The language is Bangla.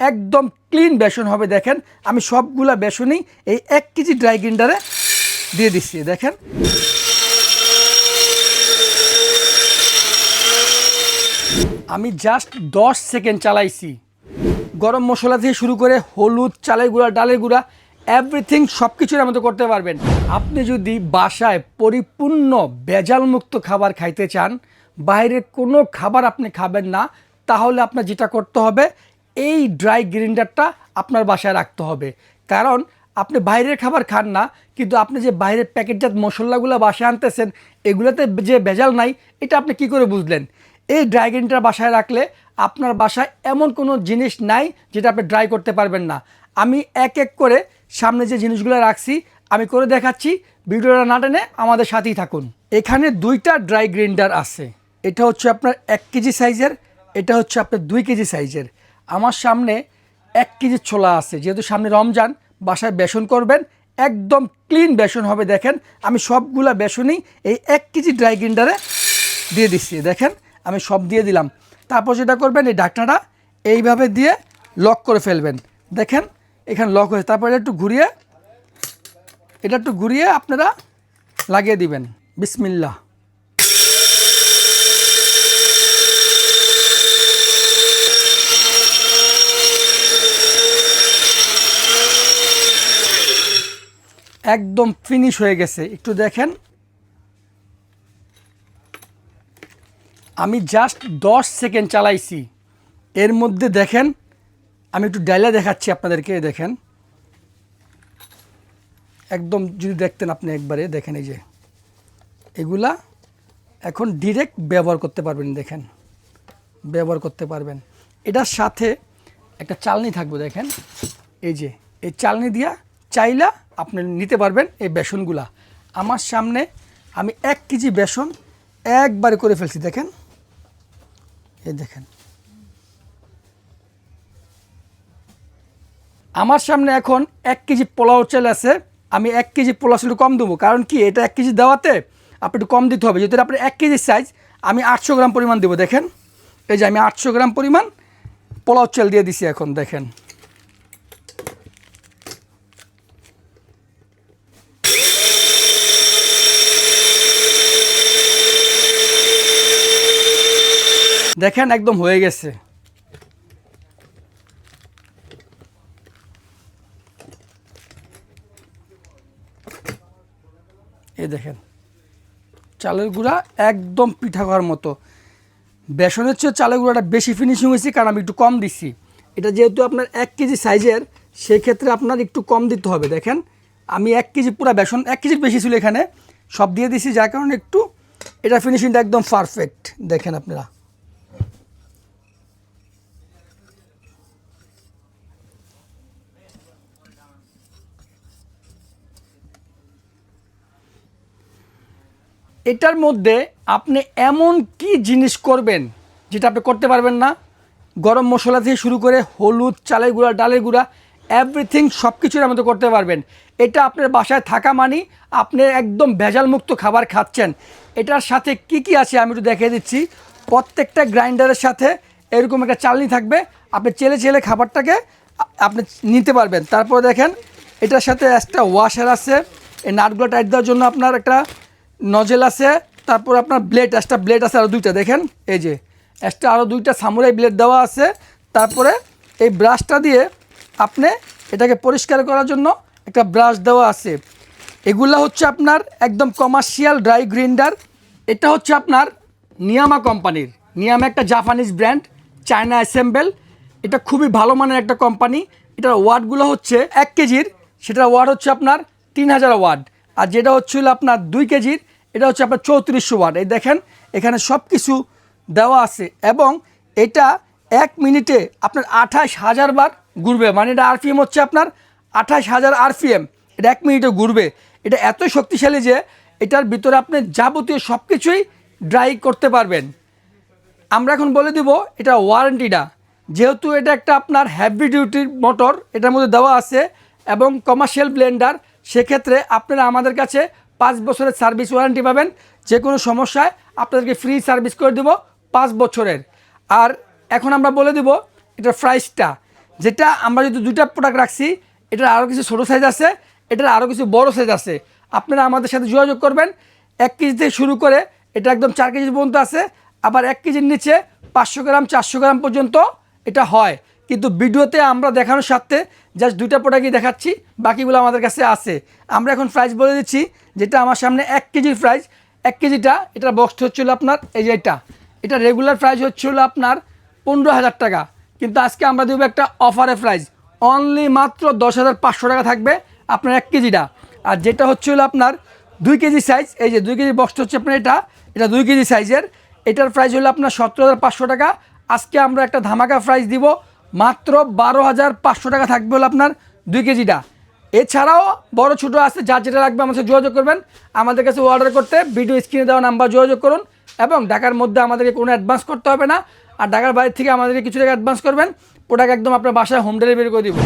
একদম ক্লিন বেসন হবে, দেখেন। আমি সবগুলা বেসনই এই এক কেজি ড্রাই গ্রিন্ডারে দিয়ে দিচ্ছি, দেখেন। আমি জাস্ট দশ সেকেন্ড চালাইছি। গরম মশলা থেকে শুরু করে হলুদ, চালের গুঁড়া, ডালের গুঁড়া এভরিথিং সব কিছুর মতো করতে পারবেন। আপনি যদি বাসায় পরিপূর্ণ ভেজালমুক্ত খাবার খাইতে চান, বাইরের কোনো খাবার আপনি খাবেন না, তাহলে আপনার যেটা করতে হবে এই ড্রাই গ্রিন্ডারটা আপনার বাসায় রাখতে হবে। কারণ আপনি বাইরের খাবার খান না, কিন্তু আপনি যে বাইরের প্যাকেটজাত মশলাগুলো বাসায় আনতেছেন, এগুলোতে যে ভেজাল নাই, এটা আপনি কি করে বুঝলেন? এই ড্রাই গ্রিনটা বাসায় রাখলে আপনার বাসায় এমন কোনো জিনিস নাই যেটা আপনি ড্রাই করতে পারবেন না। আমি এক এক করে সামনে যে জিনিসগুলো রাখছি, আমি করে দেখাচ্ছি, ভিডিওটা না টেনে আমাদের সাথেই থাকুন। এখানে দুইটা ড্রাই গ্রিন্ডার আছে। এটা হচ্ছে আপনার এক কেজি সাইজের এটা হচ্ছে আপনার দুই কেজি সাইজের আমার সামনে এক কেজি ছোলা আছে। যেহেতু সামনে রমজান, বাসায় বেসন করবেন, একদম ক্লিন বেসন হবে দেখেন। আমি সবগুলা বেসনই এই এক কেজি ড্রাই গ্রিন্ডারে দিয়ে দিচ্ছি। দেখেন, আমি সব দিয়ে দিলাম। তারপর যেটা করবেন, এই ঢাকনাটা এইভাবে দিয়ে লক করে ফেলবেন। দেখেন, এখানে লক হয়েছে। তারপর এটা একটু ঘুরিয়ে, এটা একটু ঘুরিয়ে আপনারা লাগিয়ে দিবেন। বিসমিল্লাহ। একদম ফিনিশ হয়ে গেছে। একটু দেখেন। আমি জাস্ট দশ সেকেন্ড চালাইছি। এর মধ্যে দেখেন, আমি একটু ডাইলা দেখাচ্ছি আপনাদেরকে দেখেন। একদম যদি দেখতেন আপনি একবারে, দেখেন এই যে। এগুলা এখন ডিরেক্ট ব্যবহার করতে পারবেন, দেখেন। ব্যবহার করতে পারবেন। এটার সাথে একটা চালনি থাকবে, দেখেন। এই যে, এই চালনি দিয়া চাইলা আপনি নিতে পারবেন এই বেসনগুলা। আমার সামনে আমি এক কেজি বেসন একবারে করে ফেলছি, দেখেন। এই দেখেন। আমার সামনে এখন এক কেজি পোলাও চাল আছে, আমি এক কেজি পোলাও চাল কম দেবো। কারণ কি, এটা এক কেজি দেওয়াতে আপনি একটু কম দিতে হবে। যেহেতু আপনি এক কেজি সাইজ আমি আটশো গ্রাম পরিমাণ দেবো, দেখেন। এই যে আমি আটশো গ্রাম পরিমাণ পোলাও চাল দিয়ে দিছি এখন, দেখেন। দেখেন, একদম হয়ে গেছে। এই দেখেন, চালের গুঁড়া একদম পিঠা করার মতো। বেসনের চেয়ে চালের গুঁড়াটা বেশি ফিনিশিং হয়েছে, কারণ আমি একটু কম দিচ্ছি এটা যেহেতু আপনার এক কেজি সাইজের, সেক্ষেত্রে আপনার একটু কম দিতে হবে। দেখেন, আমি এক কেজি পুরো বেসন, এক কেজির বেশি ছিল এখানে। সব দিয়ে দিছি, যার কারণে একটু এটা ফিনিশিংটা একদম পারফেক্ট দেখেন আপনারা। এটার মধ্যে আপনি এমন কি জিনিস করবেন যেটা আপনি করতে পারবেন না? গরম মশলা থেকে শুরু করে হলুদ, চালের গুঁড়া, ডালের গুঁড়া এভরিথিং সব কিছুর মতো করতে পারবেন। এটা আপনার বাসায় থাকা মানি আপনি একদম ভেজালমুক্ত খাবার খাচ্ছেন। এটার সাথে কি কি আছে আমি একটু দেখিয়ে দিচ্ছি। প্রত্যেকটা গ্রাইন্ডারের সাথে এরকম একটা চালনি থাকবে। আপনি চেলে চেলে খাবারটাকে আপনি নিতে পারবেন। তারপরে দেখেন, এটার সাথে একটা ওয়াশার আছে। এই নাটগুলো টাইট দেওয়ার জন্য আপনার একটা নজেল আছে, তারপর আপনার ব্লেড একটা ব্লেড আছে আরও দুইটা, দেখেন, এই যে, একটা আরও দুইটা সামুরাই ব্লেড দেওয়া আছে, তারপরে এই ব্রাশটা দিয়ে আপনি এটাকে পরিষ্কার করার জন্য একটা ব্রাশ দেওয়া আছে। এগুলা হচ্ছে আপনার একদম কমার্শিয়াল ড্রাই গ্রিন্ডার এটা হচ্ছে আপনার নিয়ামা কোম্পানির নিয়ামা একটা জাপানিজ ব্র্যান্ড চায়না অ্যাসেম্বল এটা খুবই ভালো মানের একটা কোম্পানি এটার ওয়ার্ডগুলো হচ্ছে এক কেজির, সেটার ওয়ার্ড হচ্ছে আপনার তিন হাজার ওয়ার্ড আর যেটা হচ্ছিল আপনার দুই কেজির এটা হচ্ছে আপনার চৌত্রিশশো ওয়াট। এই দেখেন, এখানে সব কিছু দেওয়া আছে এবং এটা এক মিনিটে আপনার আঠাশ হাজার বার ঘুরবে। মানে এটা আরপিএম হচ্ছে আপনার আঠাশ হাজার আরপিএম। এটা এক মিনিটে ঘুরবে। এটা এত শক্তিশালী যে এটার ভিতরে আপনি যাবতীয় সব কিছুই ড্রাই করতে পারবেন। আমরা এখন বলে দিব, এটা ওয়ারেন্টিটা যেহেতু এটা একটা আপনার হ্যাভি ডিউটির মোটর এটার মধ্যে দেওয়া আছে এবং কমার্শিয়াল ব্লেন্ডার সেক্ষেত্রে আপনারা আমাদের কাছে পাঁচ বছরের সার্ভিস ওয়ারেন্টি পাবেন। যে কোনো সমস্যায় আপনাদেরকে ফ্রি সার্ভিস করে দেব পাঁচ বছরের। আর এখন আমরা বলে দিব এটার প্রাইসটা। যেটা আমরা যদি দুটা প্রোডাক্ট রাখছি, এটার আরও কিছু ছোটো সাইজ আছে, এটার আরও কিছু বড় সাইজ আছে। আপনারা আমাদের সাথে যোগাযোগ করবেন। এক কেজি থেকে শুরু করে এটা একদম চার কেজি পর্যন্ত আছে, আবার এক কেজির নিচে পাঁচশো গ্রাম, চারশো গ্রাম পর্যন্ত এটা হয়। কিন্তু ভিডিওতে আমরা দেখানোর সাথে জাস্ট দুইটা প্রোডাক্টই দেখাচ্ছি, বাকিগুলো আমাদের কাছে আছে। আমরা এখন প্রাইস বলে দিচ্ছি যেটা আমার সামনে এক কেজির প্রাইস এক কেজিটা, এটার বক্সটা হচ্ছিল আপনার, এই যে এটা। এটা রেগুলার প্রাইস হচ্ছিল আপনার পনেরো হাজার টাকা। কিন্তু আজকে আমরা দেবো একটা অফারে প্রাইস অনলি মাত্র দশ হাজার পাঁচশো টাকা থাকবে আপনার এক কেজিটা। আর যেটা হচ্ছে হলো আপনার দুই কেজি সাইজ এই যে দুই কেজি বক্সটা হচ্ছে আপনার এটা এটা দুই কেজি সাইজের এটার প্রাইস হলো আপনার সতেরো হাজার পাঁচশো টাকা। আজকে আমরা একটা ধামাকা প্রাইস দিব, মাত্র বারো হাজার পাঁচশো টাকা থাকবে হলো আপনার দুই কেজিটা। এছাড়াও বড় ছোট আছে যা যেটা লাগবে আমাদের সাথে যোগাযোগ করবেন। আমাদের কাছে অর্ডার করতে ভিডিও স্ক্রিনে দেওয়া নাম্বার যোগাযোগ করুন এবং ঢাকার মধ্যে আমাদেরকে কোনো অ্যাডভান্স করতে হবে না। আর ঢাকার বাইরে থেকে আমাদেরকে কিছু টাকা অ্যাডভান্স করবেন। প্রোডাক্ট একদম আপনার বাসায় হোম ডেলিভারি করে দিব।